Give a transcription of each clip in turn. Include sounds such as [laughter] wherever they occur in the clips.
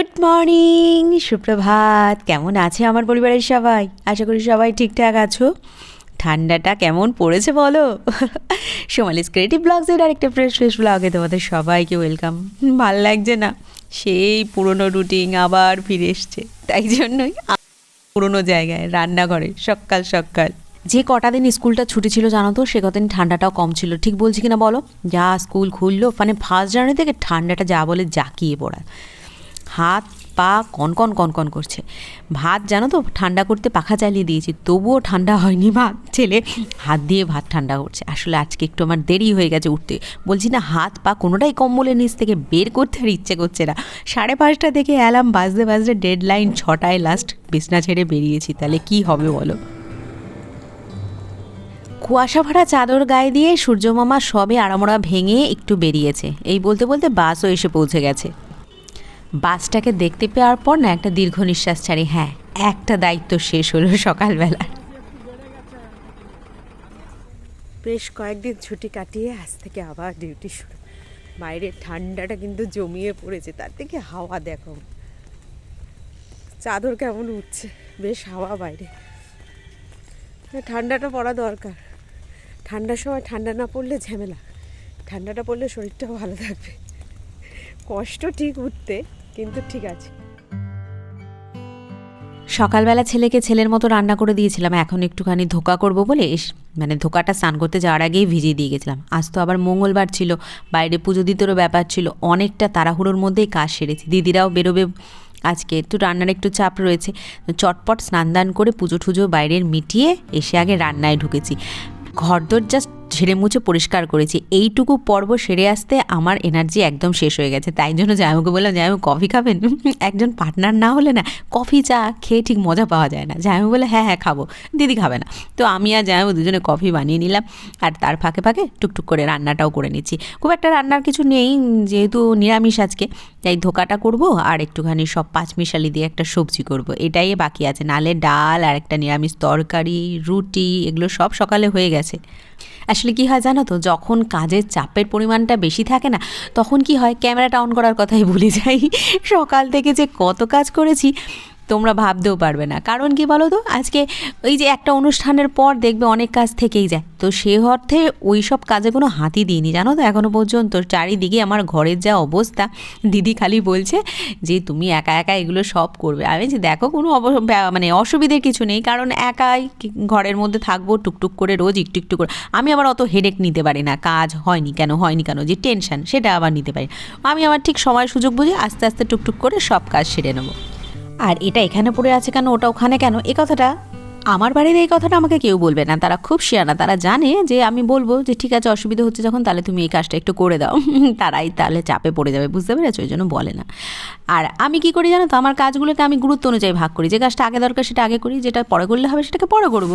Good morning সুপ্রভাত। কেমন আছে আমার পরিবারের সবাই? আশা করি সবাই ঠিকঠাক আছো। ঠান্ডাটা কেমন পড়েছে বলো? সোমালিস ক্রিয়েটিভ ব্লগসের আরেকটা ফ্রেশ ফ্রেশ ব্লগে তোমাদের সবাইকে ওয়েলকাম ভালো লাগছে না? সেই পুরনো রুটিন আবার ফিরে এসছে। তাই জন্যই পুরনো জায়গায়, রান্নাঘরে, সকাল সকাল। যে কটা দিন স্কুলটা ছুটি ছিল জানো তো, সে কদিন ঠান্ডাটাও কম ছিল। ঠিক বলছি কিনা বলো? যা স্কুল খুললো মানে ফার্স্ট জানুয়ারি থেকে ঠান্ডাটা যা বলে জাকিয়ে পড়া। হাত, পা কনকন কনকন করছে। ভাত জানো তো, ঠান্ডা করতে পাখা চালিয়ে দিয়েছি, তবুও ঠান্ডা হয়নি ভাত, ছেলে। হাত দিয়ে ভাত ঠান্ডা করছে। আসলে আজকে একটু আমার দেরি হয়ে গেছে উঠতে। বলছি না, হাত, পা কোনোটাই কম্বলের নিচ থেকে বের করতে আর ইচ্ছে করছে না। সাড়ে পাঁচটা থেকে অ্যালার্ম বাজতে বাজতে ডেড লাইন ছটায় লাস্ট বিছনা ছেড়ে বেরিয়েছি। তাহলে কি হবে বলো? কুয়াশা ভরা চাদর গায়ে দিয়ে সূর্যমামা সবে আড়ামোড়া ভেঙে একটু বেরিয়েছে। এই বলতে বলতে বাসও এসে পৌঁছে গেছে। বাসটাকে দেখতে পাওয়ার পর না একটা দীর্ঘ নিঃশ্বাস ছাড়ি হ্যাঁ একটা দায়িত্ব শেষ হলো সকালবেলা। বেশ কয়েকদিন ছুটি কাটিয়ে আজ থেকে আবার ডিউটি শুরু। বাইরের ঠান্ডাটা কিন্তু জমিয়ে পড়েছে, তার থেকে হাওয়া দেখো। চাদর কেমন উঠছে, বেশ হাওয়া বাইরে। ঠান্ডাটা পড়া দরকার। ঠান্ডার সময় ঠান্ডা না পড়লে ঝামেলা। ঠান্ডাটা পড়লে শরীরটাও ভালো থাকবে। কষ্ট ঠিক উঠতে কিন্তু ঠিক আছে। সকালবেলা ছেলেকে ছেলের মতো রান্না করে দিয়েছিলাম, এখন একটুখানি ধোকা করব বলে মানে ধোকাটা স্নান করতে যাওয়ার আগেই ভিজিয়ে দিয়ে গেছিলাম। আজ তো আবার মঙ্গলবার ছিল, বাইরে পুজো দিতেরও ব্যাপার ছিল, অনেকটা তাড়াহুড়োর মধ্যেই কাজ সেরেছি। দিদিরাও বেরোবে, আজকে একটু রান্নার একটু চাপ রয়েছে চটপট স্নান দান করে পুজো টুজো বাইরের মিটিয়ে এসে আগে রান্নায় ঢুকেছি। ঘরদোর জাস্ট ঝেড়ে মুছে পরিষ্কার করেছি। এইটুকু পর্ব সেরে আসতে আমার এনার্জি একদম শেষ হয়ে গেছে। তাই জন্য জামাইকে বললাম, জামাই কফি খাবেন? [laughs] একজন পার্টনার না হলে না, কফি, চা খেয়ে ঠিক মজা পাওয়া যায় না। জামাই বলে হ্যাঁ হ্যাঁ খাব। দিদি খাবে না। তো আমি আর জামাই দুজনে কফি বানিয়ে নিলাম আর তার ফাঁকে ফাঁকে টুকটুক করে রান্নাটাও করে নিচ্ছি। খুব একটা রান্নার কিছু নেই, যেহেতু নিরামিষ আজকে, তাই ধোকাটা করব আর একটুখানি সব পাঁচমিশালি দিয়ে একটা সবজি করব। এটাই বাকি আছে। নালে ডাল আর একটা নিরামিষ তরকারি, রুটি, এগুলো সব সকালে হয়ে গেছে। আসলে কি হয় জানো তো? যখন কাজের চাপের পরিমাণটা বেশি থাকে না, তখন কি হয়? ক্যামেরাটা অন করার কথাই ভুলে যাই। সকাল থেকে যে কত কাজ করেছি তোমরা ভাবতেও পারবে না। কারণ কি বলো তো? আজকে ওই যে একটা অনুষ্ঠানের পর দেখবে অনেক কাজ থেকেই যায়। তো সে অর্থে ওই সব কাজে কোনো হাতি দিইনি। জানো তো? এখনও পর্যন্ত চারিদিকে আমার ঘরের যা অবস্থা, দিদি খালি বলছে যে, তুমি একা একা এগুলো সব করবে। আমি যে দেখো, কোনো মানে অসুবিধের কিছু নেই। কারণ একাই ঘরের মধ্যে থাকব, টুকটুক করে রোজ একটু একটু করে। আমি আবার অত হেডেক নিতে পারি না। কাজ হয়নি কেন হয়নি কেন, যে টেনশন সেটা আবার নিতে পারি। আমি আমার ঠিক সময় সুযোগ বুঝে আস্তে আস্তে টুকটুক করে সব কাজ সেরে নেব। আর এটা এখানে পড়ে আছে কেন? ওটা ওখানে কেন? এ কথাটা আমার বাড়ির এই কথাটা আমাকে কেউ বলবে না। তারা খুব শিয়ানা। তারা জানে যে আমি বলব যে, ঠিক আছে, অসুবিধা হচ্ছে যখন, তাহলে তুমি এই কাজটা একটু করে দাও। [laughs] তারাই তাহলে চাপে পড়ে যাবে, বুঝতে পেরেছ? ওই জন্য বলে না। আর আমি কি করি জানো তো? আমার কাজগুলোকে আমি গুরুত্ব অনুযায়ী ভাগ করি। যে কাজটা আগে দরকার, সেটা আগে করি। যেটা পরে করলে হবে, সেটাকে পরে করব।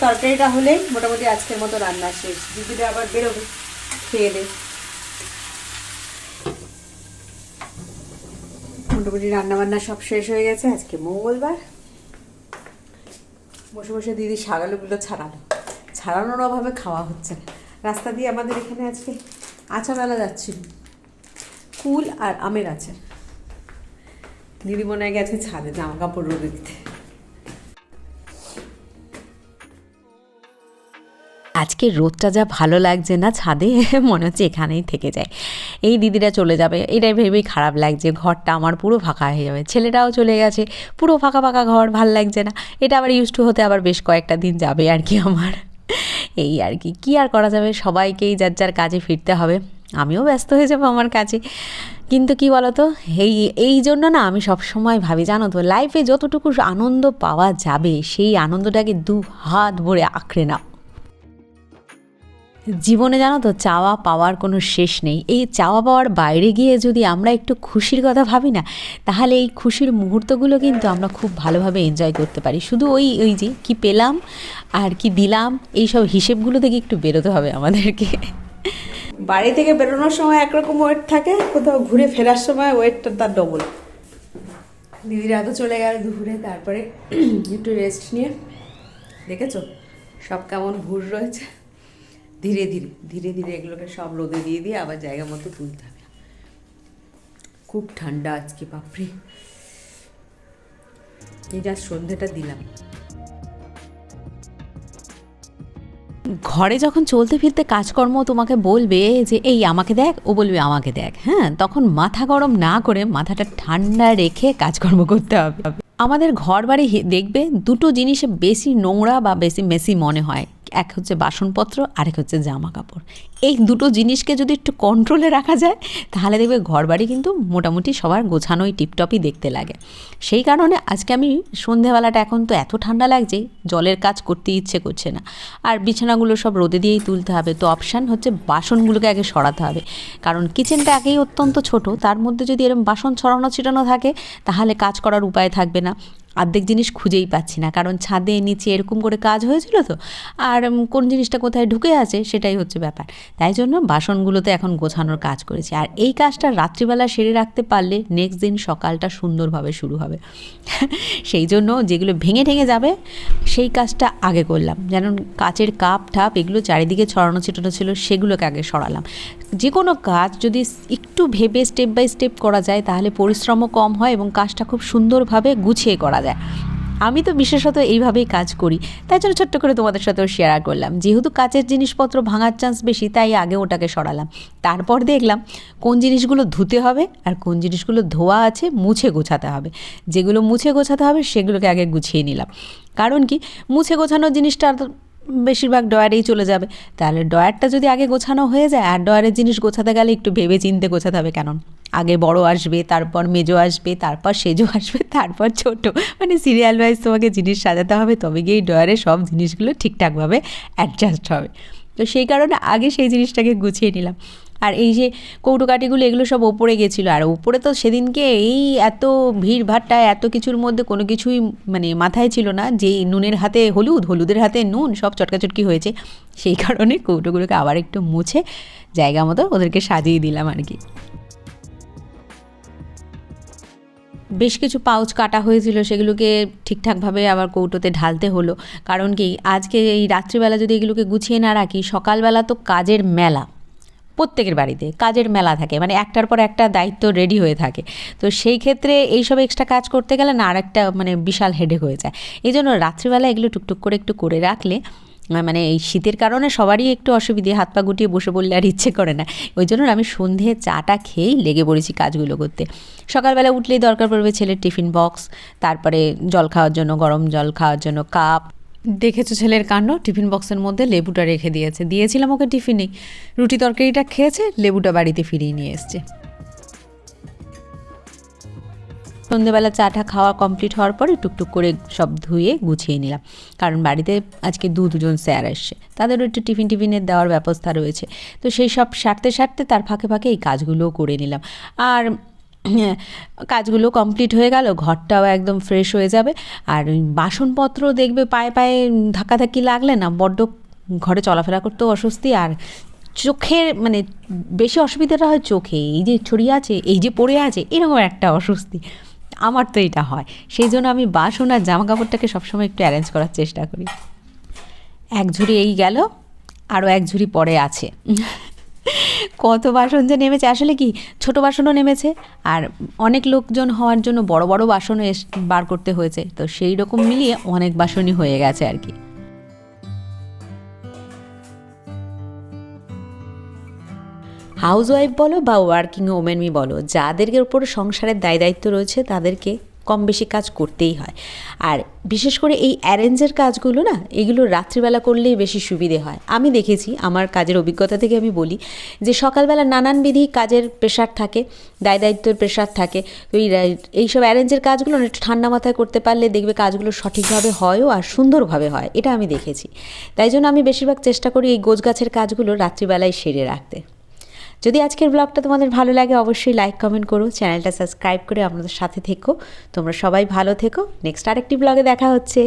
তরকারিটা হলেই মোটামুটি আজকের মতো রান্না শেষ। দিদিরা আবার বেরোবে। খেয়ে দে মোটামুটি রান্না বান্না সব শেষ হয়ে গেছে, আজকে মঙ্গলবার। বসে বসে দিদি সারালোগুলো ছাড়ালো। ছাড়ানোর অভাবে খাওয়া হচ্ছে না। রাস্তা দিয়ে আমাদের এখানে আজকে আচারওয়ালা যাচ্ছিল কুল আর আমের আচার। দিদি মনে গেছে ছাদে জামা কাপড় রোদে দিতে। আজকে রোদটা যা ভালো লাগছে না, ছাদে [laughs] মনে হচ্ছে এখানেই থেকে যায়। এই দিদিরা চলে যাবে, এটাই ভেবেই খারাপ লাগছে, ঘরটা আমার পুরো ফাঁকা হয়ে যাবে। ছেলেটাও চলে গেছে, পুরো ফাঁকা ফাঁকা ঘর, ভালো লাগছে না। এটা আবার ইউজ টু হতে আবার বেশ কয়েকটা দিন যাবে আর কি আমার। [laughs] এই আর কি, কী আর করা যাবে? সবাইকেই যার যার কাজে ফিরতে হবে। আমিও ব্যস্ত হয়ে যাব আমার কাজে। কিন্তু কি বলতো, এই এই জন্য না আমি সব সময় ভাবি, জানো তো লাইফে যতটুকু আনন্দ পাওয়া যাবে, সেই আনন্দটাকে দু হাত ভরে আঁকড়ে নাও। জীবনে জানো তো চাওয়া পাওয়ার কোনো শেষ নেই। এই চাওয়া পাওয়ার বাইরে গিয়ে যদি আমরা একটু খুশির কথা ভাবি না তাহলে এই খুশির মুহূর্তগুলো কিন্তু আমরা খুব ভালোভাবে এনজয় করতে পারি। শুধু ওই ওই যে কি পেলাম আর কি দিলাম এই সব হিসেবগুলো থেকে একটু বেরোতে হবে আমাদেরকে। বাড়ি থেকে বেরোনোর সময় একরকম ওয়েট থাকে কোথাও ঘুরে ফেরার সময় ওয়েটটা তার ডবল দিদিরা তো চলে গেল দুপুরে তারপরে [clears throat] একটু রেস্ট নিয়ে দেখেছ? সব কেমন ভুর রয়েছে। ধীরে ধীরে ধীরে ধীরে এগুলোকে সব রোদে দিয়ে দিয়ে আবার জায়গা মতো তুলতে হবে। খুব ঠান্ডা আজকে, বাপরে। এই যা সন্ধ্যেটা দিলাম। ঘরে যখন চলতে ফিরতে কাজকর্ম তোমাকে বলবে যে, এই আমাকে দেখ, ও বলবে, আমাকে দেখ। হ্যাঁ তখন মাথা গরম না করে মাথাটা ঠান্ডা রেখে কাজকর্ম করতে হবে। আমাদের ঘর বাড়ি দেখবে দুটো জিনিসে বেশি নোংরা বা বেশি মেসি মনে হয়। এক হচ্ছে বাসনপত্র, আরেক হচ্ছে জামা কাপড় এই দুটো জিনিসকে যদি একটু কন্ট্রোলে রাখা যায়, তাহলে দেখবে ঘর বাড়ি কিন্তু মোটামুটি সবার গোছানোই টিপটপই দেখতে লাগে। সেই কারণে আজকে আমি সন্ধেবেলাটা এখন তো এত ঠান্ডা লাগছে, জলের কাজ করতে ইচ্ছে করছে না। আর বিছানাগুলো সব রোদে দিয়েই তুলতে হবে, তো অপশান হচ্ছে বাসনগুলোকে আগে সরাতে হবে। কারণ কিচেনটা আগেই অত্যন্ত ছোট, তার মধ্যে যদি এরকম বাসন ছড়ানো ছিটানো থাকে, তাহলে কাজ করার উপায় থাকবে না। অর্ধেক জিনিস খুঁজেই পাচ্ছি না। কারণ ছাদে, নিচে এরকম করে কাজ হয়েছিল তো। আর কোন জিনিসটা কোথায় ঢুকে আছে সেটাই হচ্ছে ব্যাপার। তাই জন্য বাসনগুলোতে এখন গোছানোর কাজ করেছি। আর এই কাজটা রাত্রিবেলা সেরে রাখতে পারলে নেক্সট দিন সকালটা সুন্দরভাবে শুরু হবে। [laughs] সেই জন্য যেগুলো ভেঙে ঠেঙে যাবে, সেই কাজটা আগে করলাম। যেন কাচের কাপ, ঠাপ এগুলো চারিদিকে ছড়ানো ছিটানো ছিল, সেগুলোকে আগে সরালাম। যে কোনো কাজ যদি একটু ভেবে স্টেপ বাই স্টেপ করা যায়, তাহলে পরিশ্রমও কম হয় এবং কাজটা খুব সুন্দরভাবে গুছিয়ে করা যায়। আমি তো বিশেষত এইভাবেই কাজ করি। তাই জন্য ছোট্ট করে তোমাদের সাথেও শেয়ার করলাম। যেহেতু কাচের জিনিসপত্র ভাঙার চান্স বেশি, তাই আগে ওটাকে সরালাম। তারপর দেখলাম কোন জিনিসগুলো ধুতে হবে আর কোন জিনিসগুলো ধোয়া আছে মুছে গোছাতে হবে। যেগুলো মুছে গোছাতে হবে সেগুলোকে আগে গুছিয়ে নিলাম। কারণ কি? মুছে গোছানোর জিনিসটা বেশিরভাগ ডয়ারেই চলে যাবে। তাহলে ডয়ারটা যদি আগে গোছানো হয়ে যায়, আর ডয়ারের জিনিস গোছাতে গেলে একটু ভেবে চিনতে গোছাতে হবে কেন? আগে বড় আসবে, তারপর মেজো আসবে, তারপর সেজো আসবে, তারপর ছোট। মানে সিরিয়াল ওয়াইজ তোমাকে জিনিস সাজাতে হবে, তবে গিয়ে ডয়ারে সব জিনিসগুলো ঠিকঠাকভাবে অ্যাডজাস্ট হবে। তো সেই কারণে আগে সেই জিনিসটাকে গুছিয়ে নিলাম। আর এই যে কৌটোকাঠিগুলো এগুলো সব ওপরে গেছিল। আর ওপরে তো সেদিনকে এই এত ভিড় ভাট্টা এত কিছুর মধ্যে কোনো কিছুই মানে মাথায় ছিল না। যে নুনের হাতে হলুদ, হলুদের হাতে নুন, সব চটকাচটকি হয়েছে। সেই কারণে কৌটোগুলোকে আবার একটু মুছে জায়গা মতো ওদেরকে সাজিয়ে দিলাম আর কি। বেশ কিছু পাউচ কাটা হয়েছিল, সেগুলোকে ঠিকঠাকভাবে আবার কৌটোতে ঢালতে হলো। কারণ কি, আজকে এই রাত্রিবেলা যদি এগুলোকে গুছিয়ে না রাখি, সকালবেলা তো কাজের মেলা। প্রত্যেকের বাড়িতে কাজের মেলা থাকে মানে একটার পর একটা দায়িত্ব রেডি হয়ে থাকে। তো সেই ক্ষেত্রে এইসব এক্সট্রা কাজ করতে গেলে না আর একটা মানে বিশাল হেডেক হয়ে যায়। এই জন্য রাত্রিবেলা এগুলো টুকটুক করে একটু করে রাখলে মানে এই শীতের কারণে সবারই একটু অসুবিধে, হাত পা গুটিয়ে বসে পড়লে আর ইচ্ছে করে না। ওই জন্য আমি সন্ধে চাটা খেয়েই লেগে পড়েছি কাজগুলো করতে। সকালবেলা উঠলেই দরকার পড়বে ছেলের টিফিন বক্স, তারপরে জল খাওয়ার জন্য, গরম জল খাওয়ার জন্য কাপ। দেখেছ ছেলের কাণ্ড? টিফিন বক্সের মধ্যে লেবুটা রেখে দিয়েছে। দিয়েছিলাম ওকে টিফিনে রুটি তরকারিটা খেয়েছে, লেবুটা বাড়িতে ফিরিয়ে নিয়ে এসছে। সন্ধেবেলা চাটা খাওয়া কমপ্লিট হওয়ার পরে টুকটুক করে সব ধুয়ে গুছিয়ে নিলাম। কারণ বাড়িতে আজকে দু দুজন স্যার আসছে তাদেরও একটু টিফিন টিফিনের দেওয়ার ব্যবস্থা রয়েছে। তো সেই সব সারতে সারতে তার ফাঁকে ফাঁকে এই কাজগুলোও করে নিলাম। আর [clears throat] কাজগুলো কমপ্লিট হয়ে গেল, ঘরটাও একদম ফ্রেশ হয়ে যাবে। আর বাসনপত্র দেখবে পায়ে পায়ে ধাক্কাধাক্কি লাগলে না, বড্ড ঘরে চলাফেরা করতেও অস্বস্তি। আর চোখের মানে বেশি অসুবিধাটা হয় চোখে। এই যে ছড়িয়ে আছে, এই যে পড়ে আছে, এরকম একটা অস্বস্তি। আমার তো এটা হয়। সেই জন্য আমি বাসন আর জামা কাপড়টাকে সবসময় একটু অ্যারেঞ্জ করার চেষ্টা করি। এক ঝুড়ি এই গেল, আরও এক ঝুড়ি পরে আছে। কত বাসন যে নেমেছে, আসলে কি, ছোট বাসনও নেমেছে, আর অনেক লোকজন হওয়ার জন্য বড় বড় বাসনও এস বার করতে হয়েছে। তো সেই রকম মিলিয়ে অনেক বাসনই হয়ে গেছে আর কি। হাউস ওয়াইফ বলো বা ওয়ার্কিং ওমেনই বলো, যাদেরকে উপর সংসারের দায় দায়িত্ব রয়েছে, তাদেরকে কম বেশি কাজ করতেই হয়। আর বিশেষ করে এই অ্যারেঞ্জের কাজগুলো না, এগুলো রাত্রিবেলা করলেই বেশি সুবিধে হয়। আমি দেখেছি, আমার কাজের অভিজ্ঞতা থেকে আমি বলি যে সকালবেলা নানানবিধি কাজের প্রেশার থাকে, দায় দায়িত্বের প্রেশার থাকে। তো এই এইসব অ্যারেঞ্জের কাজগুলো একটু ঠান্ডা মাথায় করতে পারলে দেখবে কাজগুলো সঠিকভাবে হয়ও আর সুন্দরভাবে হয়, এটা আমি দেখেছি। তাই জন্য আমি বেশিরভাগ চেষ্টা করি এই গোছগাছের কাজগুলো রাত্রিবেলায় সেরে রাখতে। যদি আজকের ব্লগটা তোমাদের ভালো লাগে, অবশ্যই লাইক কমেন্ট করো, চ্যানেলটা সাবস্ক্রাইব করে আমাদের সাথে থেকো। তোমরা সবাই ভালো থেকো। নেক্সট আরেকটি ব্লগে দেখা হচ্ছে।